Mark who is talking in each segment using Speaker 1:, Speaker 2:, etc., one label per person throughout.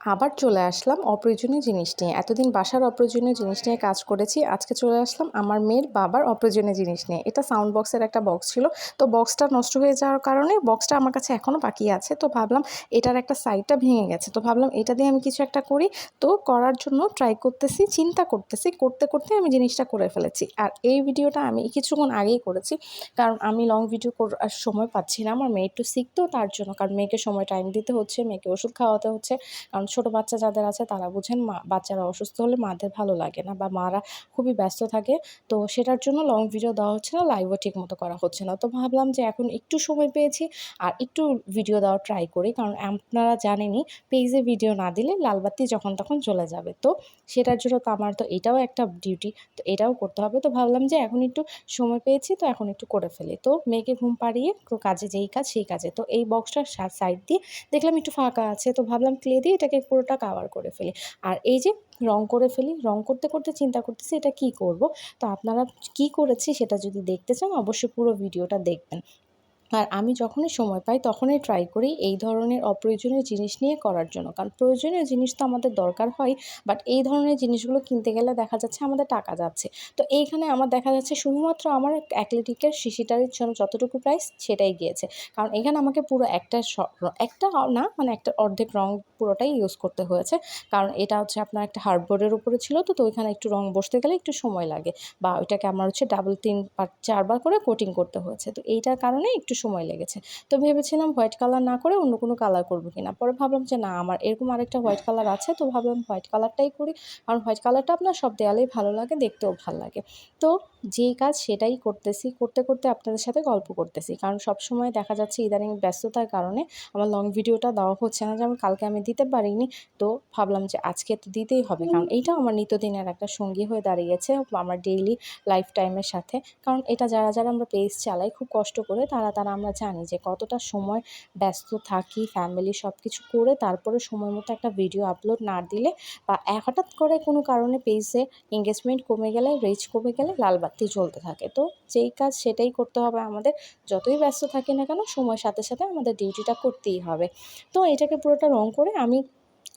Speaker 1: আবার চলে আসলাম অপ্রয়োজনীয় জিনিস নিয়ে। এতদিন বাসার অপ্রয়োজনীয় জিনিস নিয়ে কাজ করেছি, আজকে চলে আসলাম আমার মেয়ের বাবার অপ্রয়োজনীয় জিনিস নিয়ে। এটা সাউন্ড বক্সের একটা বক্স ছিল। তো বক্সটা নষ্ট হয়ে যাওয়ার কারণে বক্সটা আমার কাছে এখনও বাকি আছে। তো ভাবলাম এটার একটা সাইডটা ভেঙে গেছে। তো ভাবলাম এটা দিয়ে আমি কিছু একটা করি। তো করার জন্য ট্রাই করতেছি, চিন্তা করতেছি, করতে করতে আমি জিনিসটা করে ফেলেছি। আর এই ভিডিওটা আমি কিছুক্ষণ আগেই করেছি। কারণ আমি লং ভিডিও করার সময় পাচ্ছি না। আমার মেয়ে একটু শিখতেও তার জন্য। কারণ মেয়েকে সময় টাইম দিতে হচ্ছে, মেয়েকে ওষুধ খাওয়াতে হচ্ছে। কারণ ছোট বাচ্চা যাদের আছে তারা বুঝেন মা, বাচ্চারা অসুস্থ হলে মাদের ভালো লাগে না বা মারা খুবই ব্যস্ত থাকে। তো সেটার জন্য লং ভিডিও দেওয়া হচ্ছে না লাইভও ঠিক মতো করা হচ্ছে না। তো ভাবলাম যে এখন একটু সময় পেয়েছি আর একটু ভিডিও দেওয়ার ট্রাই করি কারণ আপনারা জানেনই পেজে ভিডিও না দিলে লালবাতি যখন তখন চলে যাবে। তো সেটার জন্য তো আমার তো এটাও একটা ডিউটি তো এটাও করতে হবে। তো ভাবলাম যে এখন একটু সময় পেয়েছি তো এখন একটু করে ফেলি। তো মেয়েকে ঘুম পাড়িয়ে তো কাজে যেই কাজ সেই কাজে। তো এই বক্সটার সাইড দিয়ে দেখলাম একটু ফাঁকা আছে। তো ভাবলাম ক্লে দিয়ে এটাকে পুরোটা কাভার করে ফেলি। আর এই যে রং করে ফেলি, রং করতে করতে চিন্তা করতেছি এটা কি করব? তো আপনারা কি করেছি সেটা যদি দেখতে চান, অবশ্যই পুরো ভিডিওটা দেখবেন। আর আমি যখনই সময় পাই তখনই ট্রাই করি এই ধরনের অপ্রয়োজনীয় জিনিস নিয়ে করার জন্য। কারণ প্রয়োজনীয় জিনিস তো আমাদের দরকার হয় বাট এই ধরনের জিনিসগুলো কিনতে গেলে দেখা যাচ্ছে আমাদের টাকা যাচ্ছে। তো এইখানে আমার দেখা যাচ্ছে শুধুমাত্র আমার অ্যাক্লেটিকের শিশিটারির জন্য যতটুকু প্রাইস সেটাই গিয়েছে। কারণ এখানে আমাকে পুরো একটা একটা না মানে একটা অর্ধেক রং পুরোটাই ইউজ করতে হয়েছে। কারণ এটা হচ্ছে আপনার একটা হার্ডবোর্ডের উপরে ছিল তো তো ওইখানে একটু রং বসতে গেলে একটু সময় লাগে। বা ওইটাকে আমার হচ্ছে ডাবল তিন চারবার করে কোটিং করতে হয়েছে। তো এইটার কারণে একটু সময় লেগেছে। তো ভেবেছিলাম হোয়াইট কালার না করে অন্য কোনো কালার করব কিনা। পরে ভাবলাম যে না, আমার এরকম আরেকটা হোয়াইট কালার আছে, তো ভাবলাম হোয়াইট কালারটাই করি। কারণ হোয়াইট কালারটা আপনার সব দেয়ালেই ভালো লাগে, দেখতেও ভালো লাগে। তো যেই কাজ সেটাই করতেছি, করতে করতে আপনাদের সাথে গল্প করতেছি। কারণ সব সময় দেখা যাচ্ছে ইদানিং ব্যস্ততার কারণে আমার লং ভিডিওটা দেওয়া হচ্ছে না যেমন কালকে আমি দিতে পারিনি। তো ভাবলাম যে আজকে তো দিতেই হবে। কারণ এইটাও আমার নিত্যদিনের একটা সঙ্গী হয়ে দাঁড়িয়েছে আমার ডেইলি লাইফ টাইমের সাথে। কারণ এটা যারা যারা আমরা পেজ চালাই, খুব কষ্ট করে তারা তারা আমরা জানি যে কতটা সময় ব্যস্ত থাকি ফ্যামিলি সব কিছু করে তারপরে সময় মতো একটা ভিডিও আপলোড না দিলে বা হঠাৎ করে কোনো কারণে পেজে এঙ্গেজমেন্ট কমে গেলে রিচ কমে গেলে লাল বাতি জ্বলতে থাকে। তো যেই কাজ সেটাই করতে হবে আমাদের। যতই ব্যস্ত থাকি না কেন, সময়ের সাথে সাথে আমাদের ডিউটিটা করতেই হবে। তো এটাকে পুরোটা রং করে আমি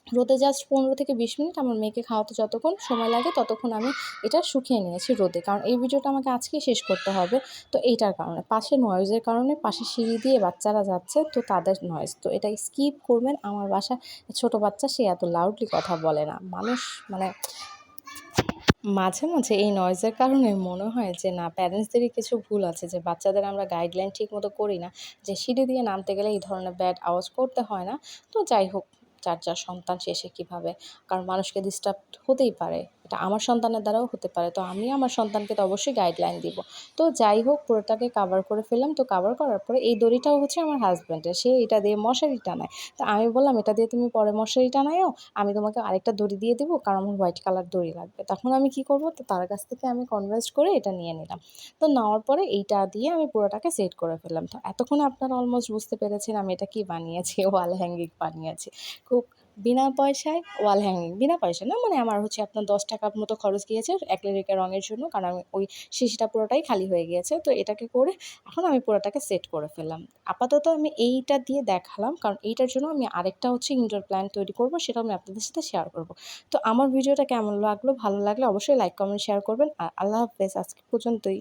Speaker 1: রোদে জাস্ট পনেরো থেকে বিশ মিনিট আমার মেয়েকে খাওয়াতে যতক্ষণ সময় লাগে ততক্ষণ আমি এটা শুকিয়ে নিয়েছি রোদে। কারণ এই ভিডিওটা আমাকে আজকেই শেষ করতে হবে। তো এইটার কারণে পাশে নয়েজের কারণে পাশে সিঁড়ি দিয়ে বাচ্চারা যাচ্ছে, তো তাদের নয়েজ তো এটা স্কিপ করবেন, আমার বাসা ছোট বাচ্চা, সে এত লাউডলি কথা বলে না। মানুষ মানে মাঝে মাঝে এই নয়েজের কারণে মনে হয় যে, না প্যারেন্টসদেরই কিছু ভুল আছে, যে বাচ্চাদের আমরা গাইডলাইন ঠিক মতো করি না। যে সিঁড়ি দিয়ে নামতে গেলে এই ধরনের ব্যাড আওয়াজ করতে হয় না। তো যাই হোক যার যার সন্তান শেষে কীভাবে? কারণ মানুষকে ডিস্টার্ব হতেই পারে। এটা আমার সন্তানের দ্বারাও হতে পারে। তো আমি আমার সন্তানকে তো অবশ্যই গাইডলাইন দিব। তো যাই হোক, পুরোটাকে কাভার করে ফেললাম। তো কাভার করার পরে এই দড়িটাও হচ্ছে আমার হাজব্যান্ডের সে এটা দিয়ে মশারি টানায়। তো আমি বললাম, এটা দিয়ে তুমি পরে মশারি টানায়ও, আমি তোমাকে আরেকটা দড়ি দিয়ে দেবো, কারণ আমার হোয়াইট কালার দড়ি লাগবে। তখন আমি কি করব? তো তার কাছ থেকে আমি কনভার্স করে এটা নিয়ে নিলাম। তো নেওয়ার পরে এইটা দিয়ে আমি পুরোটাকে সেট করে ফেললাম। তো এতক্ষণে আপনারা অলমোস্ট বুঝতে পেরেছেন আমি এটা কি বানিয়েছি। ওয়াল হ্যাঙ্গিং বানিয়েছি। খুব বিনা পয়সায় ওয়াল হ্যাঙ্গিং বিনা পয়সা না মানে আমার হচ্ছে আপনার দশ টাকার মতো খরচ গিয়েছে অ্যাক্রিলিকের রঙের জন্য, কারণ আমি ওই শিশিটা পুরোটাই খালি হয়ে গিয়েছে, তো এটাকে করে এখন আমি পুরোটাকে সেট করে ফেললাম। আপাতত আমি এইটা দিয়ে দেখালাম, কারণ এইটার জন্য আমি আরেকটা হচ্ছে ইনডোর প্ল্যান তৈরি করব সেটা আমি আপনাদের সাথে শেয়ার করব। তো আমার ভিডিওটা কেমন লাগল, ভালো লাগলে অবশ্যই লাইক কমেন্ট শেয়ার করবেন, আর আল্লাহ হাফেজ, আজকে পর্যন্তই।